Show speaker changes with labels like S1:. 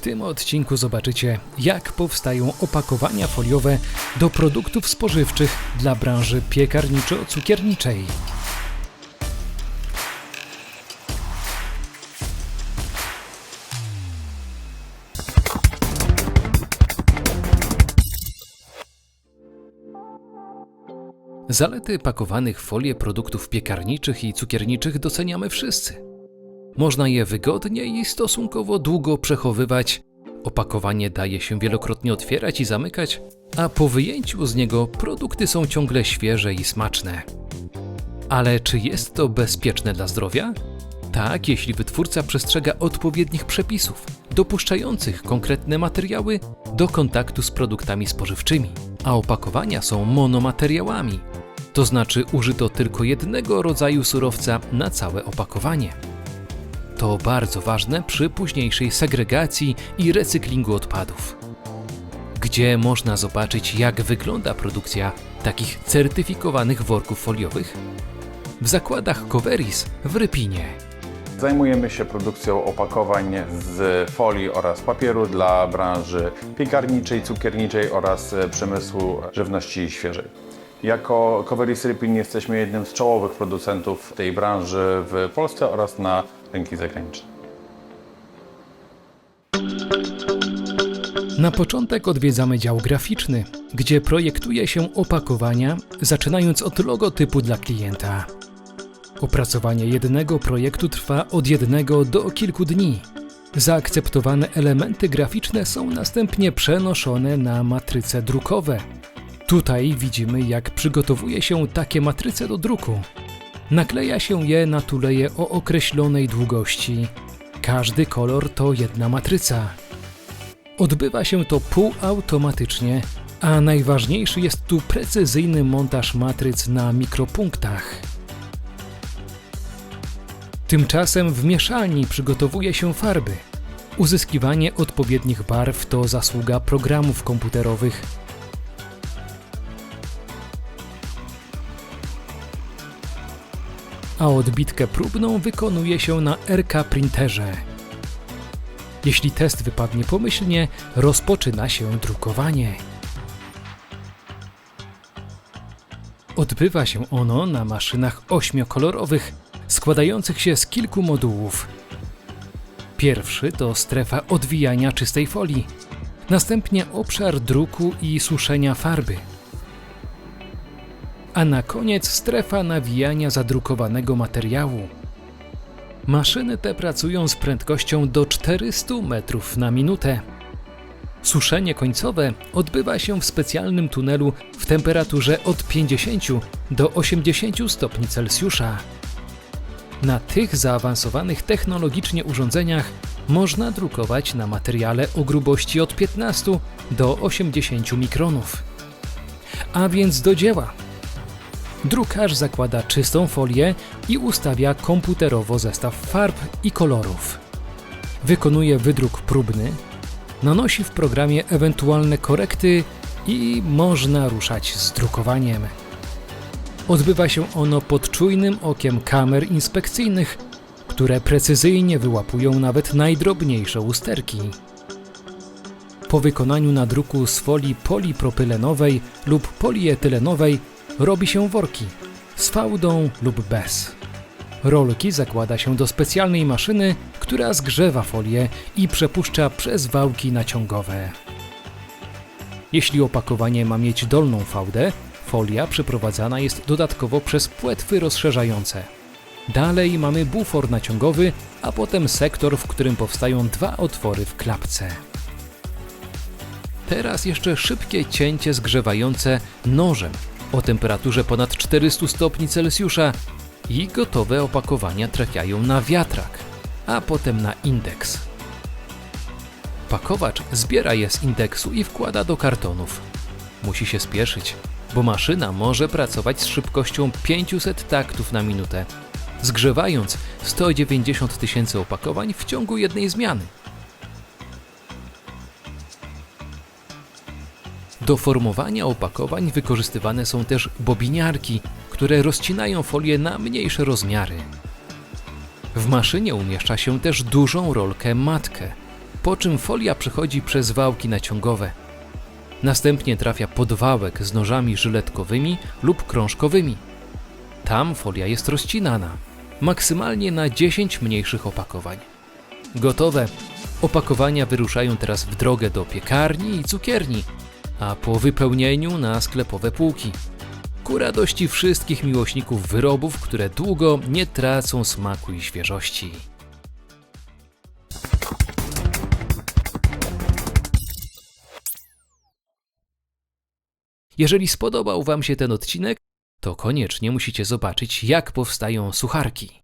S1: W tym odcinku zobaczycie, jak powstają opakowania foliowe do produktów spożywczych dla branży piekarniczo-cukierniczej. Zalety pakowanych w folię produktów piekarniczych i cukierniczych doceniamy wszyscy. Można je wygodnie i stosunkowo długo przechowywać. Opakowanie daje się wielokrotnie otwierać i zamykać, a po wyjęciu z niego produkty są ciągle świeże i smaczne. Ale czy jest to bezpieczne dla zdrowia? Tak, jeśli wytwórca przestrzega odpowiednich przepisów, dopuszczających konkretne materiały do kontaktu z produktami spożywczymi, a opakowania są monomateriałami, to znaczy użyto tylko jednego rodzaju surowca na całe opakowanie. To bardzo ważne przy późniejszej segregacji i recyklingu odpadów. Gdzie można zobaczyć, jak wygląda produkcja takich certyfikowanych worków foliowych? W zakładach Coveris w Rypinie.
S2: Zajmujemy się produkcją opakowań z folii oraz papieru dla branży piekarniczej, cukierniczej oraz e, przemysłu żywności świeżej. Jako Coveris Rypin jesteśmy jednym z czołowych producentów tej branży w Polsce oraz na rynki zagraniczne.
S1: Na początek odwiedzamy dział graficzny, gdzie projektuje się opakowania, zaczynając od logotypu dla klienta. Opracowanie jednego projektu trwa od jednego do kilku dni. Zaakceptowane elementy graficzne są następnie przenoszone na matryce drukowe. Tutaj widzimy, jak przygotowuje się takie matryce do druku. Nakleja się je na tuleje o określonej długości. Każdy kolor to jedna matryca. Odbywa się to półautomatycznie, a najważniejszy jest tu precyzyjny montaż matryc na mikropunktach. Tymczasem w mieszalni przygotowuje się farby. Uzyskiwanie odpowiednich barw to zasługa programów komputerowych. A odbitkę próbną wykonuje się na RK printerze. Jeśli test wypadnie pomyślnie, rozpoczyna się drukowanie. Odbywa się ono na maszynach ośmiokolorowych, składających się z kilku modułów. Pierwszy to strefa odwijania czystej folii, następnie obszar druku i suszenia farby, a na koniec strefa nawijania zadrukowanego materiału. Maszyny te pracują z prędkością do 400 metrów na minutę. Suszenie końcowe odbywa się w specjalnym tunelu w temperaturze od 50 do 80 stopni Celsjusza. Na tych zaawansowanych technologicznie urządzeniach można drukować na materiale o grubości od 15 do 80 mikronów. A więc do dzieła. Drukarz zakłada czystą folię i ustawia komputerowo zestaw farb i kolorów. Wykonuje wydruk próbny, nanosi w programie ewentualne korekty i można ruszać z drukowaniem. Odbywa się ono pod czujnym okiem kamer inspekcyjnych, które precyzyjnie wyłapują nawet najdrobniejsze usterki. Po wykonaniu nadruku z folii polipropylenowej lub polietylenowej robi się worki z fałdą lub bez. Rolki zakłada się do specjalnej maszyny, która zgrzewa folię i przepuszcza przez wałki naciągowe. Jeśli opakowanie ma mieć dolną fałdę, folia przeprowadzana jest dodatkowo przez płetwy rozszerzające. Dalej mamy bufor naciągowy, a potem sektor, w którym powstają dwa otwory w klapce. Teraz jeszcze szybkie cięcie zgrzewające nożem o temperaturze ponad 400 stopni Celsjusza i gotowe opakowania trafiają na wiatrak, a potem na indeks. Pakowacz zbiera je z indeksu i wkłada do kartonów. Musi się spieszyć, bo maszyna może pracować z szybkością 500 taktów na minutę, zgrzewając 190 tysięcy opakowań w ciągu jednej zmiany. Do formowania opakowań wykorzystywane są też bobiniarki, które rozcinają folię na mniejsze rozmiary. W maszynie umieszcza się też dużą rolkę matkę. po czym folia przechodzi przez wałki naciągowe. Następnie trafia pod wałek z nożami żyletkowymi lub krążkowymi. Tam folia jest rozcinana, maksymalnie na 10 mniejszych opakowań. Gotowe. Opakowania wyruszają teraz w drogę do piekarni i cukierni, a po wypełnieniu na sklepowe półki. Ku radości wszystkich miłośników wyrobów, które długo nie tracą smaku i świeżości. Jeżeli spodobał Wam się ten odcinek, to koniecznie musicie zobaczyć, jak powstają sucharki.